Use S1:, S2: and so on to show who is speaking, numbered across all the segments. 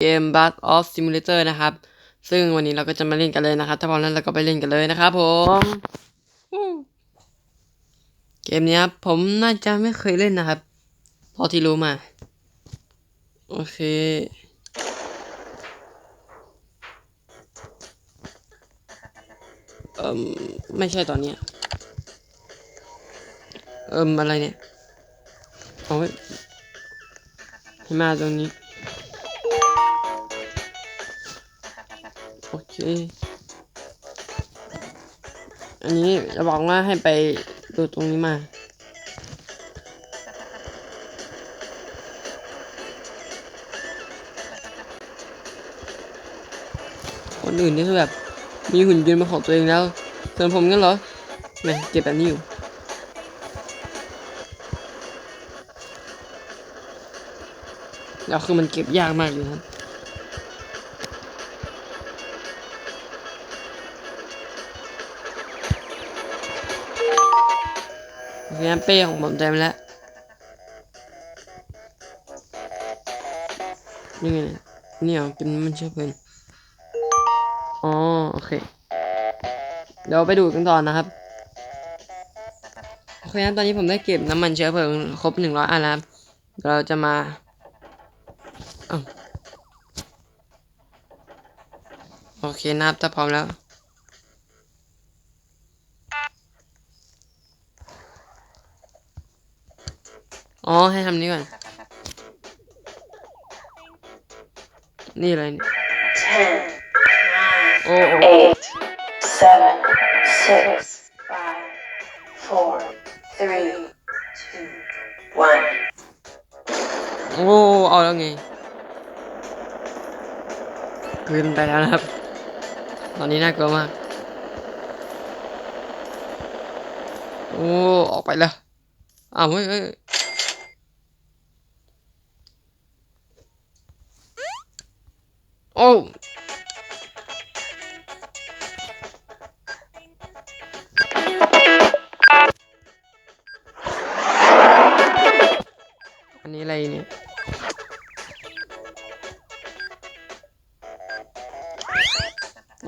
S1: เกม Bug of Simulator นะครับ ซึ่งวันนี้เราก็จะมาเล่นกันเลยนะครับ ถ้าพร้อมแล้วเราก็ไปเล่นกันเลยนะครับผมเกมนี้ครับผมน่าจะไม่เคยเล่นนะครับเท่าที่รู้มา โอเค เอ่มไม่ใช่ตอนนี้ เอ่มอะไรเนี่ยเอาไว้ให้มาตรงนี้ เค อันนี้จะบอกว่าให้ไปดูตรงนี้มา คนอื่นนี่คือแบบ มีหุ่นยนต์เป็นของตัวเองแล้ว ส่วนผมงั้นเหรอแหม่เก็บแบบนี้อยู่แล้วคือมันเก็บยากมากเลยครับ เคงั้นเป้ของผมเต็มแล้วนี่ไงเนี่ยนี่เหรอกินมันเชื่อเพลินอ๋อโอเค เดี๋ยวไปดูกันต่อนะครับโอเคงั้นตอนนี้ผมได้เก็บน้ำมันเชื้อเพลิงครบหนึ่งร้อยอันแล้วครับเราจะมาอโอเคนะครับถ้าพร้อมแล้ว อ๋อ ให้ทำนี้ก่อน นี่อะไรเนี่ย
S2: Ten,
S1: โอ้โอ้
S2: eight, seven, six, five, four, three, two, one.
S1: โอ้ เอาแล้วไงเกินไปแล้วนะครับ ตอนนี้น่ากลัวมาก โอ้ ออกไปแล้ว อ้าวเฮ้ยเฮ้ย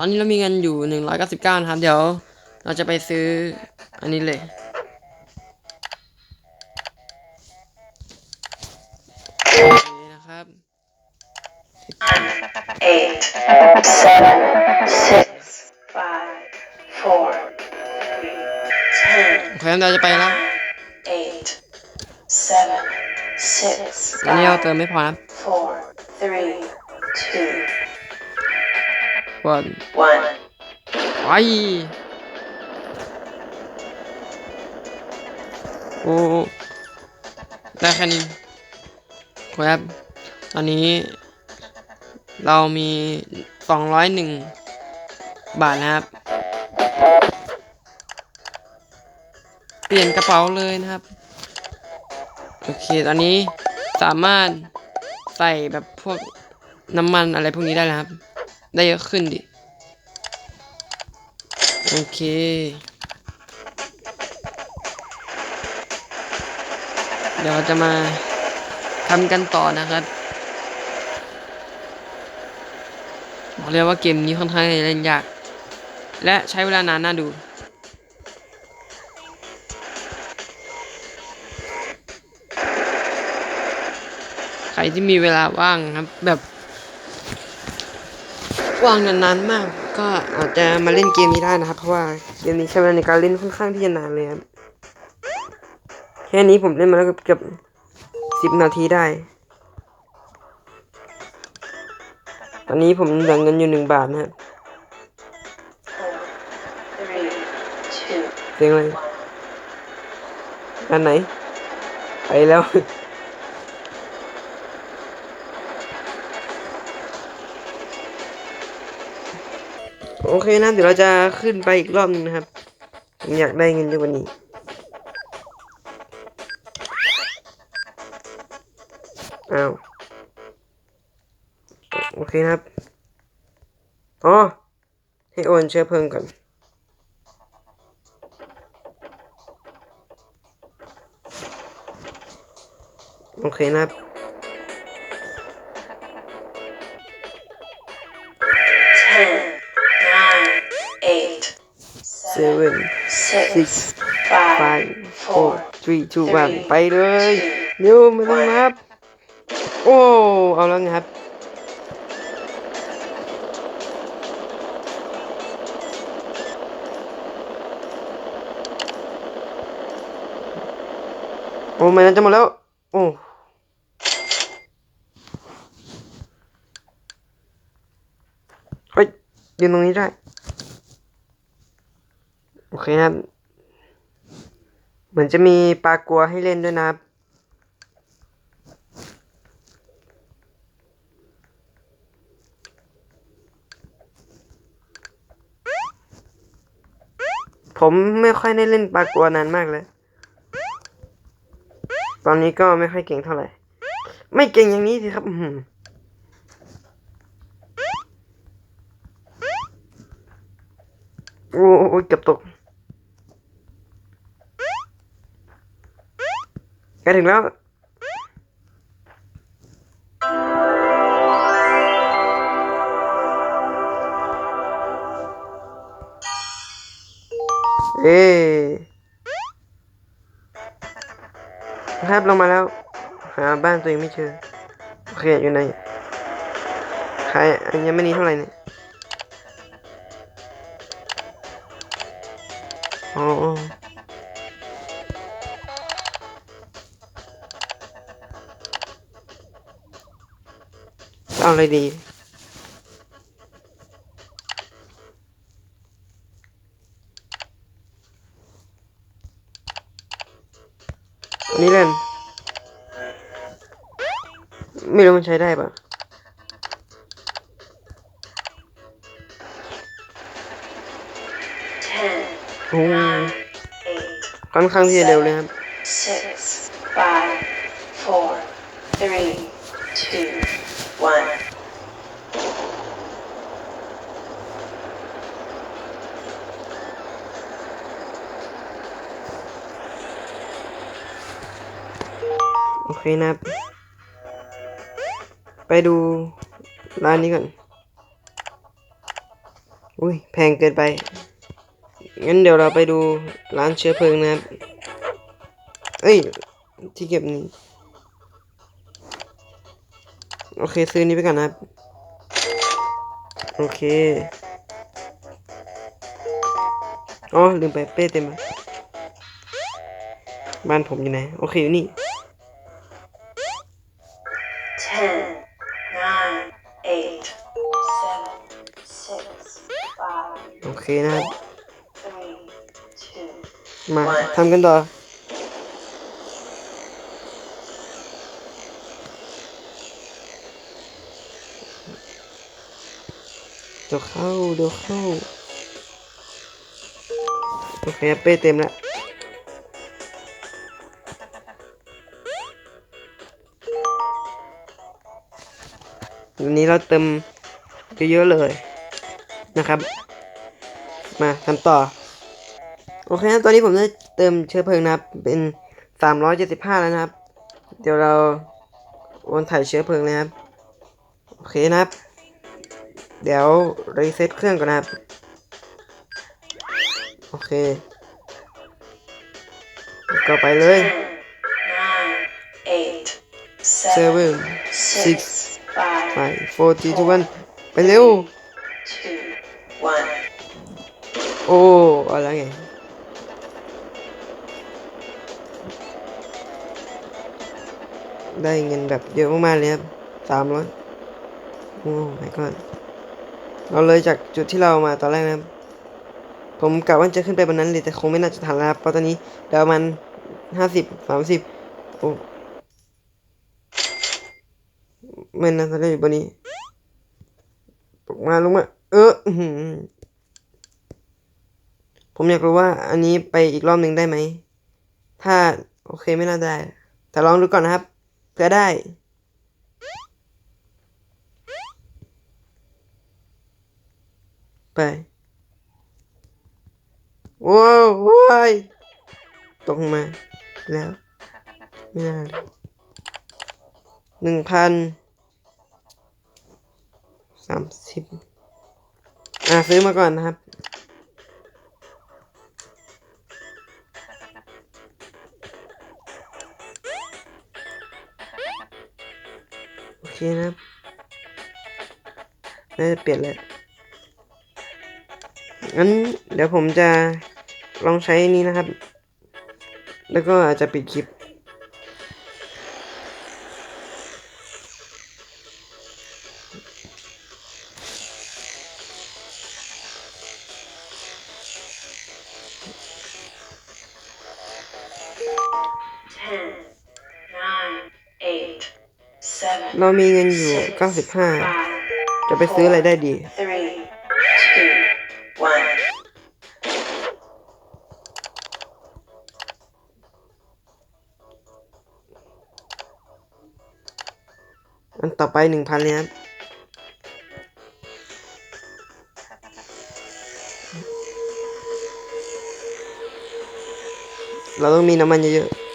S1: ตอนนี้เรามีเงินอยู่หนึ่งร้อยเก้าสิบเก้านะครับ เดี๋ยว เราจะไปซื้ออันนี้เลยโอเคนะครับ
S2: Eight, seven, six, five, four, three, ten,
S1: โอเคเราจะไปแล้ว
S2: eight, seven, six,
S1: อันนี้เรา
S2: five,
S1: เติมไม่พอนะ วัน
S2: one.
S1: ไปโอ้ได้แค่นี้ครับตอนนี้ เรามีสองร้อยหนึ่งบาทนะครับ เปลี่ยนกระเป๋าเลยนะครับ โอเค ตอนนี้สามารถใส่แบบพวกน้ำมันอะไรพวกนี้ได้แล้วครับ ได้เยอะขึ้นดิ โอเคเดี๋ยวเราจะมาทำกันต่อนะครับบอกเลยว่าเกมนี้ค่อนข้างเล่นยาก และใช้เวลานานน่าดู ใครที่มีเวลาว่างครับแบบ ว่างนานๆมาก ก็อาจจะมาเล่นเกมนี้ได้นะครับ เพราะว่าเกมนี้ใช้เวลาในการเล่นค่อนข้างที่จะนานเลยครับแค่นี้ผมเล่นมาแล้วเกือบสิบนาทีได้ ตอนนี้ผมเหลือเงินอยู่หนึ่งบาทนะครับ
S2: Four, three, two,
S1: เพลงอะไรอันไหน ไปแล้ว โอเคนะ เดี๋ยวเราจะขึ้นไปอีกรอบหนึงนะครับ ผมอยากได้เงินเยอะกว่านี้ อ้าว โอเคนะครับ อ๋อ ให้โอนเชื้อเพลิงก่อนโอเคนะครับ
S2: Ten, nine, eight,
S1: seven
S2: six,
S1: six
S2: five,
S1: five four three two one
S2: three,
S1: ไปเลย
S2: two,
S1: เร็วไม่ต้องนับ โอ้ เอาแล้วไงครับโอ้ไม่นั้นจะหมดแล้ว โอ้เฮ้ยยืนตรงนี้ได้โอ เคครับ เหมือนจะมีปลากัวให้เล่นด้วยนะครับ ผมไม่ค่อยได้เล่นปลากัวนานมากเลย ตอนนี้ก็ไม่ค่อยเก่งเท่าไหร่ ไม่เก่งอย่างนี้สิครับอืโอ้โอ้เกือบตก กล้ถึงแล้วเอ้ครับลงมาแล้ว หาบ้านตัวเองไม่เจอโอเคอยู่ไหนใครอันยังไม่นีเท่าไหร่เนี่ยอ๋อ เอาอะไรดีอันนี้เล่น ไม่รู้มันใช้ได้ปะ
S2: ten,
S1: โอ้
S2: nine, eight,
S1: ค่อนข้างที่จะเร็วเลยครับ
S2: six, five, four, three, two, one.
S1: โอเคนะครับไปดูร้านนี้ก่อน อุ้ยแพงเกินไป งั้นเดี๋ยวเราไปดูร้านเชื้อเพลิงนะครับ เอ้ย ที่เก็บนี้ โอเคซื้อนี้ไปก่อนนะครับ โอเค อ๋อลืมไปเป้เต็มบ้านผมอยู่ไหน โอเคอยู่นี่ เคนะครับ
S2: three, two,
S1: มาทำกันต่อเดี๋ยวเข้าเดี๋ยวเข้าโอเคเป้เต็มแล้ววันนี้เราเติมเยอะๆเลยนะครับ มาทำต่อ โอเคนะตอนนี้ผมได้เติมเชื้อเพลิงนะครับ เป็นสามร้อยเจ็ดสิบห้าแล้วนะครับ เดี๋ยวเราโอนถ่ายเชื้อเพลิงเลยครับ โอเคนะครับ เดี๋ยวรีเซ็ตเครื่องก่อนนะครับ โอเค ก็ไปเลย
S2: nine, eight,
S1: seven
S2: seven,
S1: six
S2: six, five,
S1: ไป four three two one ไปเร็ว
S2: two, one.
S1: โอ้อะไรไงได้เงินแบบเยอะมากๆเลยครับสามร้อยโอ้ my god เราเลยจากจุดที่เรามาตอนแรกนะครับ ผมกะว่าจะขึ้นไปบนนั้นเลยแต่คงไม่น่าจะทันแล้วครับเพราะตอนนี้เดี๋ยวมันห้าสิบสามสิบโอ้ไม่น่าจะได้อยู่บนนี้ลงมาลงมา เอออื้อหือ ผมอยากรู้ว่าอันนี้ไปอีกรอบหนึ่งได้ไหม ถ้าโอเคไม่น่าได้ แต่ลองดูก่อนนะครับเพื่อได้ ไปว้าวว้ายตกมาแล้วไม่น่าหนึ่งพันสามสิบอ่าซื้อมาก่อนนะครับ เคนะครับน่าจะเปลี่ยนแล้วงั้นเดี๋ยวผมจะลองใช้นนี้นะครับ แล้วก็อาจจะปิดคลิป เรามีเงินอยู่ 95 จะไปซื้ออะไรได้ดี อันต่อไปหนึ่งพันเลยครับเราต้องมีน้ำมันเยอะๆ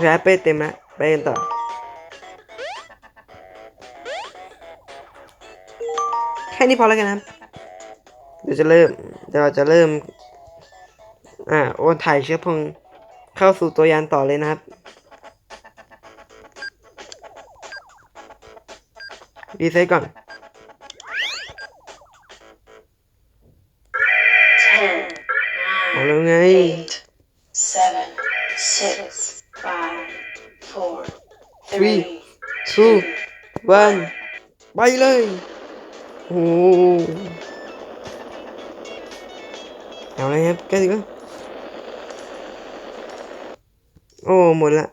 S1: เคไปเต็มแล้วไปกันต่อแค่นี้พอแล้วกันนะครับเดี๋ยวจะเริ่มเดี๋ยวเราจะเริ่ม อ่าโอนถ่ายเชื้อเพลิงเข้าสู่ตัวยานต่อเลยนะครับรีเซ็ตก่อน two,
S2: two,
S1: วันไปเลยโอ้โหเอาเลยครับแกสิก็โอ้หมดละ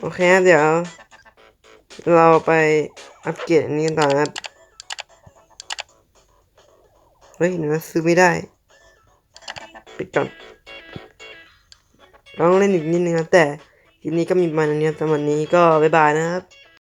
S1: โอเคครับเดี๋ยว เราไปอัปเกรดอันนี้กันต่อนะครับ เฮ้ยเนื้อซื้อไม่ได้ ปิดก่อน ลองเล่นอีกนิดนึงครับแต่คลิปนี้ก็มีประมาณนี้ครับสำหรับวันนี้ก็บ๊ายบายนะครับ